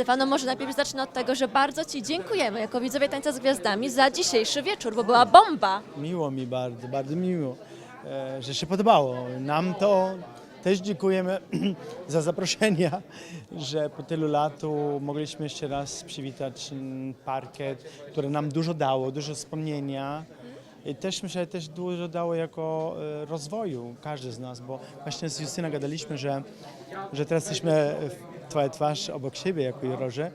Stefano, może najpierw zacznę od tego, że bardzo Ci dziękujemy jako widzowie Tańca z Gwiazdami za dzisiejszy wieczór, bo była bomba. Miło mi bardzo, bardzo miło, e, że się podobało. Nam to też dziękujemy za zaproszenie, że po tylu latu mogliśmy jeszcze raz przywitać mm, parkiet, które nam dużo dało, dużo wspomnienia. I też myślę, też dużo dało jako e, rozwoju każdy z nas, bo właśnie z Justyna gadaliśmy, że, że teraz jesteśmy w twoja twarz obok siebie jako Jurorze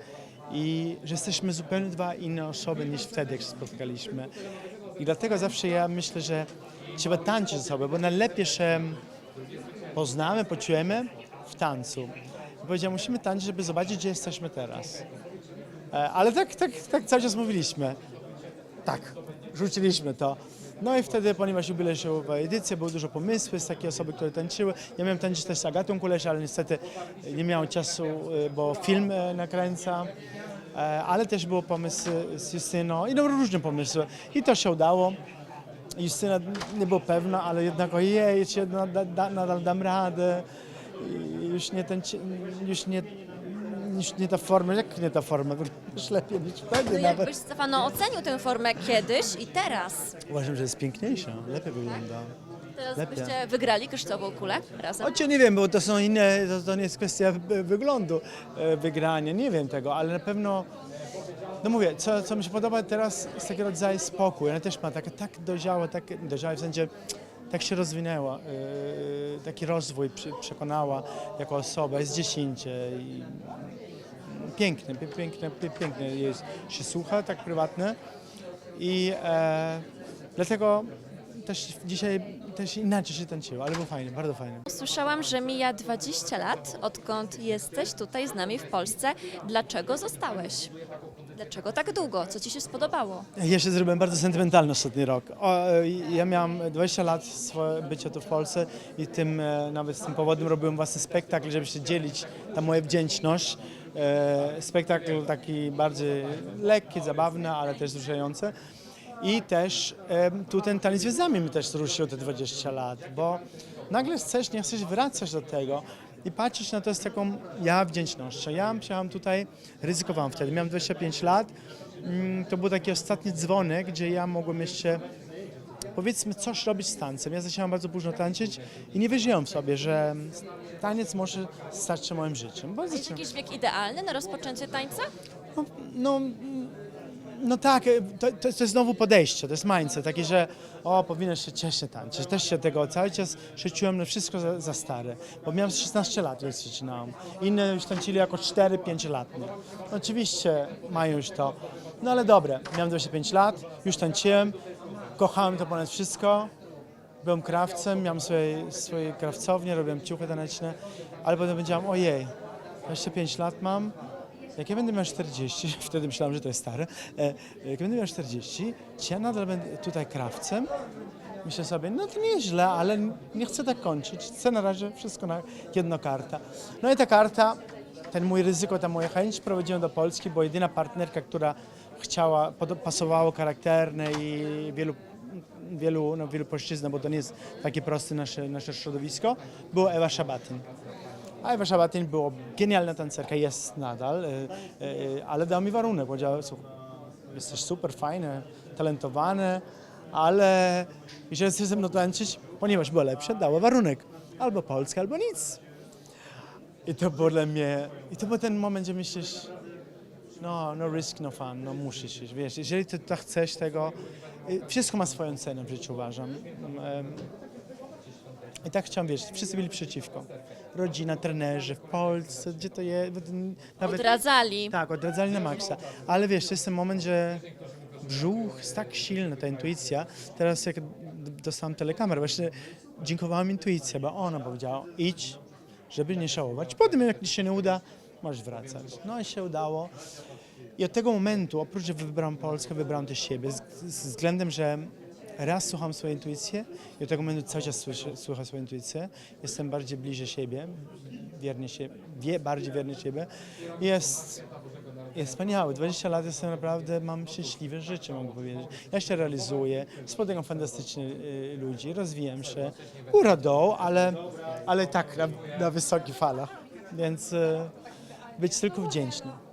i że jesteśmy zupełnie dwa inne osoby niż wtedy, jak się spotkaliśmy. I dlatego zawsze ja myślę, że trzeba tańczyć ze sobą, bo najlepiej się poznamy, poczujemy w tańcu. I powiedział, musimy tańczyć, żeby zobaczyć, gdzie jesteśmy teraz. E, Ale tak, tak, tak cały czas mówiliśmy. Tak, rzuciliśmy to. No i wtedy, ponieważ jubileuszowa edycja, było dużo pomysłów z takiej osoby, które tańczyły. Ja miałem tańczyć też z Agatą Kulesz, ale niestety nie miałem czasu, e, bo film e, nakręca. E, Ale też był pomysł z Justyną i no, różne pomysły. I to się udało. Justyna nie była pewna, ale jednak ojej, czy da, nadal dam radę. Już nie ten, już nie, już nie ta forma, jak nie ta forma, wyglądasz lepiej niż wtedy No nawet. jakbyś Stefano ocenił tę formę kiedyś i teraz? Uważam, że jest piękniejsza, lepiej wygląda. Teraz Lepiej. byście wygrali kryształową kulę razem? Choć ja nie wiem, bo to są inne, to, to nie jest kwestia wy- wyglądu e, wygrania, nie wiem tego, ale na pewno, no mówię, co, co mi się podoba teraz jest taki rodzaj spokój, ona też ma takie, tak dojrzałe, tak dojrzałe w sensie, tak się rozwinęła, e, taki rozwój przy, przekonała jako osoba, jest dziesięcie i piękne, piękne, piękne jest, się słucha, tak prywatne i e, dlatego też dzisiaj też inaczej się tańczyło, ale było fajnie, bardzo fajnie. Słyszałam, że mija 20 lat, odkąd jesteś tutaj z nami w Polsce. Dlaczego zostałeś? Dlaczego tak długo? Co Ci się spodobało? Jeszcze zrobiłem bardzo sentymentalny ostatni rok. O, ja miałem 20 lat bycia tu w Polsce i tym, e, nawet z tym powodem robiłem własny spektakl, żeby się dzielić ta moja wdzięczność. E, Spektakl taki bardziej lekki, zabawny, ale też wzruszający. I też e, tu ten taniec gwiazdami mi też ruszył te 20 lat, bo nagle chcesz, nie chcesz wracać do tego i patrzysz na to z taką ja wdzięcznością. Ja przyjechałem tutaj, ryzykowałem wtedy, miałem 25 lat, Mm, to był taki ostatni dzwonek, gdzie ja mogłem jeszcze powiedzmy coś robić z tańcem. Ja zaczęłam bardzo późno tańczyć i nie wierzyłem w sobie, że taniec może stać się moim życiem. Bo Jest jakiś wiek idealny na rozpoczęcie tańca? no, no tak, e, to, to, to jest znowu podejście, to jest mindset, taki, że o, powinieneś się cieszyć tańczyć. Też się tego cały czas się czułem na wszystko za, za stare, bo miałem 16 lat, jak zaczynałem. Inne już tańczyli jako 4-5 lat. No. Oczywiście mają już to, no ale dobre, miałem 25 lat, już tańczyłem, kochałem to ponad wszystko. Byłem krawcem, miałem swoje, swoje krawcownie, robiłem ciuchy taneczne, ale potem powiedziałem, ojej, 25 lat mam, jak ja będę miał 40, wtedy myślałem, że to jest stare, e, jak będę miał 40, czy ja nadal będę tutaj krawcem? Myślę sobie, no to nieźle, ale nie chcę tak kończyć. Chcę na razie wszystko na jedno karta. No i ta karta, ten mój ryzyko, ta moja chęć prowadziła do Polski, bo jedyna partnerka, która chciała, pasowało charakterne i wielu, wielu, no, wielu płaszczyznach, bo to nie jest takie proste nasze, nasze środowisko, była Ewa Szabatin. A Ewa Szabatin była genialna tancerka, jest nadal, e, e, ale dał mi warunek, powiedział, jesteś super fajny, talentowany, ale jeżeli chcesz ze mną tańczyć, ponieważ była lepsza, dała warunek. Albo Polska, albo nic. I to było dla mnie, i to był ten moment, gdzie myślisz, no, no risk, no fun, no musisz iść, wiesz, jeżeli ty tak chcesz tego, y, wszystko ma swoją cenę w życiu, uważam. Em, I tak chciałem, wiesz, wszyscy byli przeciwko. Rodzina, trenerzy w Polsce, gdzie to jest, nawet... Odradzali. Tak, odradzali na maksa. Ale wiesz, to jest ten moment, że brzuch jest tak silny, ta intuicja. Teraz jak d- dostałam telekamerę, właśnie dziękowała mi intuicja, bo ona powiedziała, idź, żeby nie żałować. Potem jak ci się nie uda, możesz wracać. No i się udało. I od tego momentu, oprócz, że wybrałem Polskę, wybrałem też siebie, z, z względem, że raz słucham swojej intuicji i od tego momentu cały czas słyszę, słucham swojej intuicji. Jestem bardziej bliżej siebie, się, wie, bardziej wierny siebie. Jest, jest wspaniały. 20 lat jestem naprawdę, mam szczęśliwe życie, mogę powiedzieć. Ja się realizuję, spotykam fantastycznych y, ludzi, rozwijam się. Doł, ale, ale tak na, na wysokich falach. Więc y, być tylko wdzięczny.